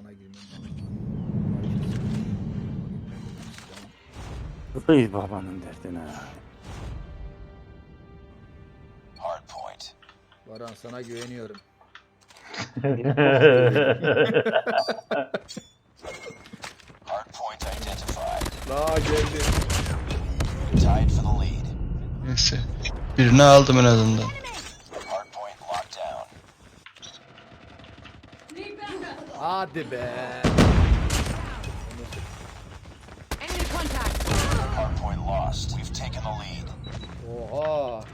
alana girmem. Kıy babanın derdine. Hard point. Baran sana güveniyorum. Hard point identified. La geldi. Tied for the lead. Neyse. Birini aldım en azından. Hadi be. Enemy contact. Hard point lost. We've taken the lead. Oha.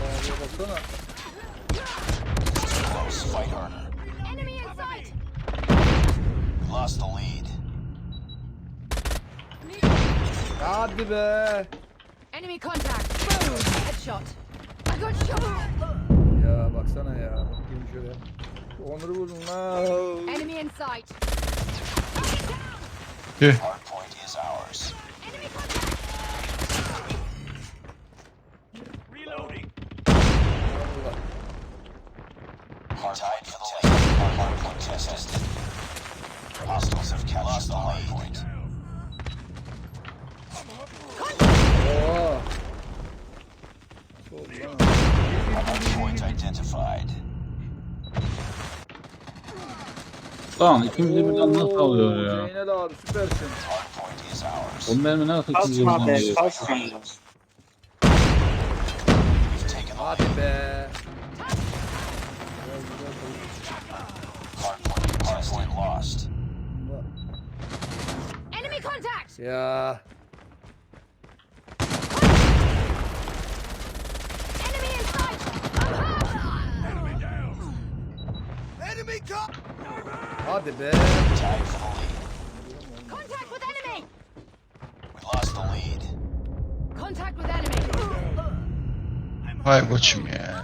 Allah'a baksana. Close. Fight harder. Enemy in sight. We lost the lead. Hadi be. Enemy contact. Boom. Headshot. I got shot. Ya baksana ya. Bakayım şöyle. Onur'u vurdun. Enemy in sight. Tüh. Hard point is ours. Enemy contact. Hard tied for the lead. Our hard point tested. Hostiles have captured the hard point. Oha. Nasıl? Hard point identified. Tamam ikimiz de birden nasıl Oo, alıyor ya? Zeynel abi süpersin. Hard point is ours. O mermi nasıl ikimiz de Kasma birden be alıyor? kasma. We've taken the Hadi lead. be. Hard point hard point lost. Enemy contact. Ya. Hadi be. Contact with enemy. We lost the lead. Contact with enemy. Vay koçum ya.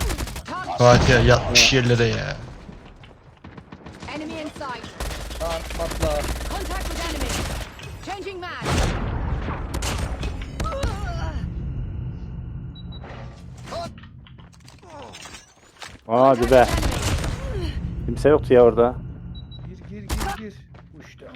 Fatih yatmış yerlere ya. Enemy in sight. Lan patla. Contact with enemy. Changing mag. Hadi be. Kimse yoktu ya orada. Gir gir gir gir. Uçtu ama yok. Hard point identified. Hostiles have captured the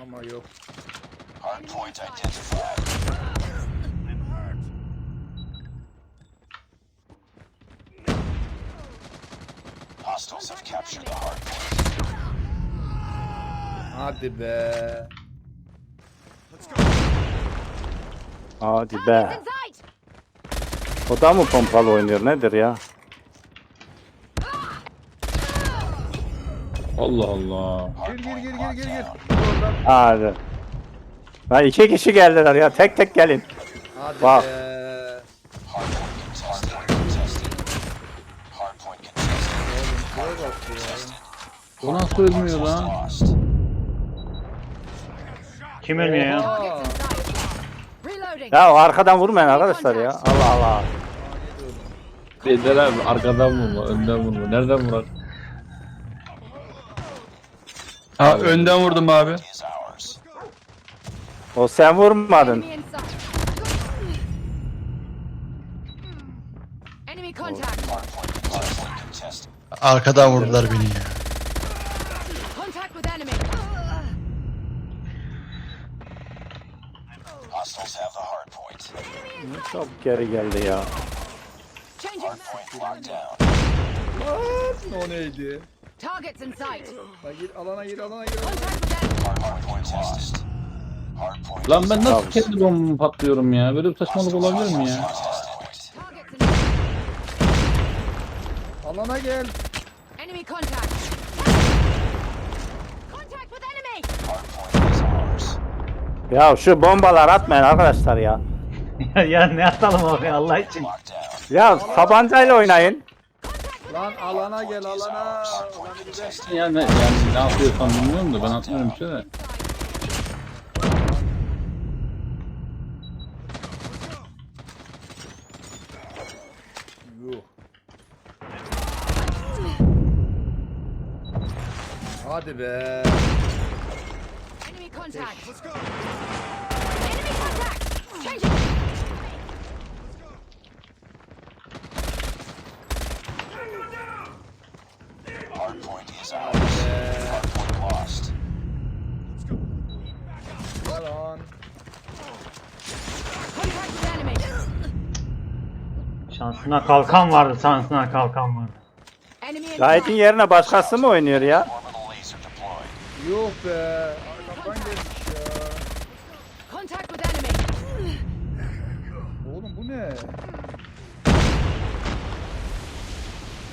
hard point. Hadi be. Hadi Target's be. in sight. O da mı pompalı oynuyor nedir ya? Allah Allah. Gir gir gir gir gir gir. Oradan. Hadi. Lan iki kişi geldiler ya tek tek gelin. Hadi Bak. be. Şuraya bak ya. O nasıl ölmüyor lan? Kim ölmüyor ya? Sight. Reloading. Ya arkadan vurmayın arkadaşlar ya. Allah Allah. Abi arkadan vurma, önden vurma. Nereden vurar? Ha önden vurdum abi. O sen vurmadın. Enemy contact. Arkadan vurdular beni ya. Contact with enemy. Çok geri geldi ya. Changing mag. o neydi? Target's in sight. Lan gir alana gir alana gir. Contact with enemy. Lan ben nasıl kendi bombamı patlıyorum ya? Böyle bir saçmalık olabilir mi ya? Target's in sight. Alana gel. Enemy contact. Contact with enemy. Ya şu bombalar atmayın arkadaşlar ya. ya, ne atalım abi Allah için. Ya tabancayla oynayın. Lan alana gel alana. Alanı güzel. Yani, yani ne yapıyorsan bilmiyorum da ben atmıyorum bir şey de. Yuh. Hadi be. Enemy contact. Let's go. Enemy contact. Changing. Hard Hardpoint is ours. Hardpoint lost. Hold on. Şansına kalkan vardı, şansına kalkan vardı. Gayet'in yerine başkası mı oynuyor ya? Yok be. Oğlum bu ne?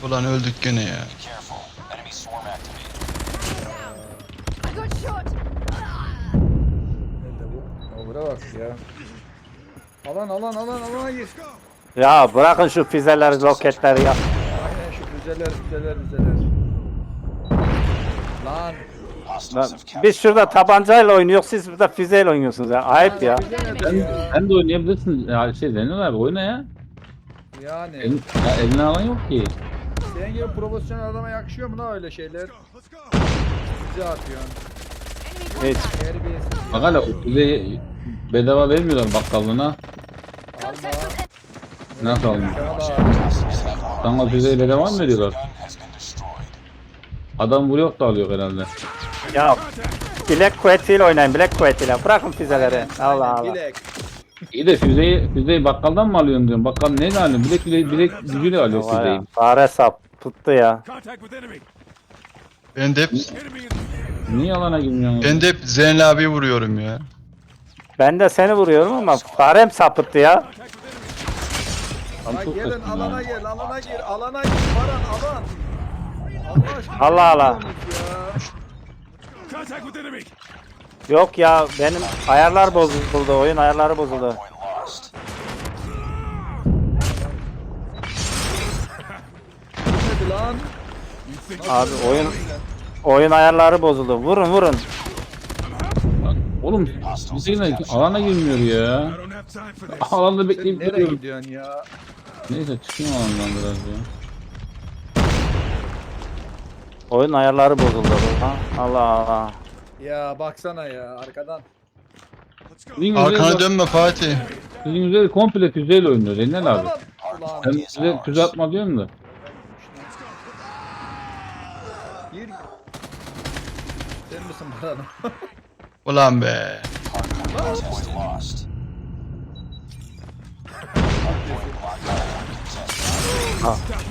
Ulan öldük gene ya. Obra bak ya. Alan alan alan alana gir. Ya bırakın şu füzeleri, roketleri ya. Aynen şu füzeler füzeler füzeler. Lan. Lan. Biz şurada tabancayla oynuyoruz, siz burada füzeyle oynuyorsunuz ya. Ayıp ya. Füze nedir Sen, ya? sen de oynayabilirsin. Ya şey Zeynel abi oyna ya. Yani Elin, ya eline alan yok ki. senin gibi profesyonel adama yakışıyor mu lan öyle şeyler? Füze atıyorsun. Enemy Hiç. Terbiyesiz. Bak hala o füzeyi bedava vermiyorlar bakkallığına. Nasıl? Valla. Sana füzeyi bedava mı veriyorlar? Adam vuruyor da alıyor herhalde. Ya Black kuvvetiyle oynayın, Black kuvvetiyle. Bırakın füzeleri. Allah Allah. Bilek. İyi de füzeyi, füzeyi bakkaldan mı alıyorsun diyorum. Bakkal neyle alıyorsun? Bilek bilek, bilek gücüyle alıyor Var ya, füzeyi. fare sap tuttu ya. Ben de hep, Niye alana girmiyorsun? ben de hep Zeynel abi vuruyorum ya. Ben de seni vuruyorum ama farem sapıttı ya. Lan çok gelin saçma alana ya. gir alana gir alana gir Baran alan. Allah aşkına. Allah Allah. Yok ya benim ayarlar bozuldu, oyun ayarları bozuldu. Lan. Abi oyun oyun ayarları bozuldu. Vurun vurun. Oğlum füzeyle alana girmiyor ya. Alanda Sen bekleyip nereye duruyorum. gidiyorsun ya? Neyse çıkayım alandan biraz ya. Oyun ayarları bozuldu. Ha? Allah Allah. Ya baksana ya arkadan. Sizin Arkana üzeri, dönme Fatih. sizin üzeri komple füzeyle oynuyor Zeynel abi. Ulan. Ulan Ben size füze atma diyorum da. gir. Sen misin Baran? Ulan be.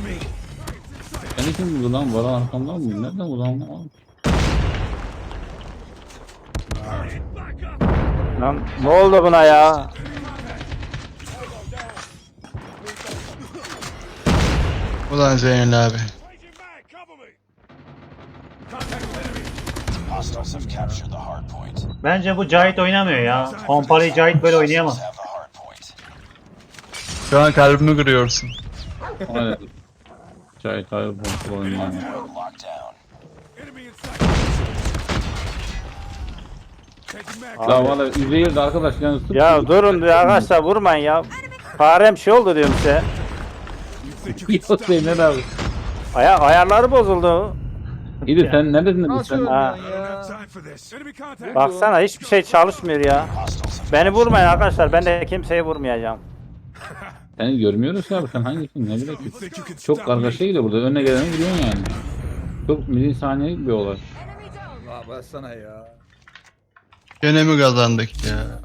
Me. Beni kim vurdu lan? Var arkamdan mı? Nereden vurdu lan? Lan ne oldu buna ya? Ulan Zeynel abi. Bence bu Cahit oynamıyor ya. Pompalı Cahit böyle oynayamaz. Have the hard point. Şu an kalbimi kırıyorsun. Enemy in sight. Taking back. La valla Üzeyir de arkadaş yani sık Ya durun ya arkadaşlar vurmayın ya. Farem şey oldu diyorum size. Yok? Zeynel abi. Aya ayarları bozuldu. İyi de sen neredesin? Sen, ölüyorsun Baksana hiçbir şey çalışmıyor ya. Beni vurmayın arkadaşlar. Ben de kimseyi vurmayacağım. seni görmüyoruz ya abi sen hangisin ne bileyim. Çok kargaşa gidiyor burada önüne geleni biliyorsun yani. Çok milisaniyelik bir olay. Lan baksana ya. Gene mi kazandık ya?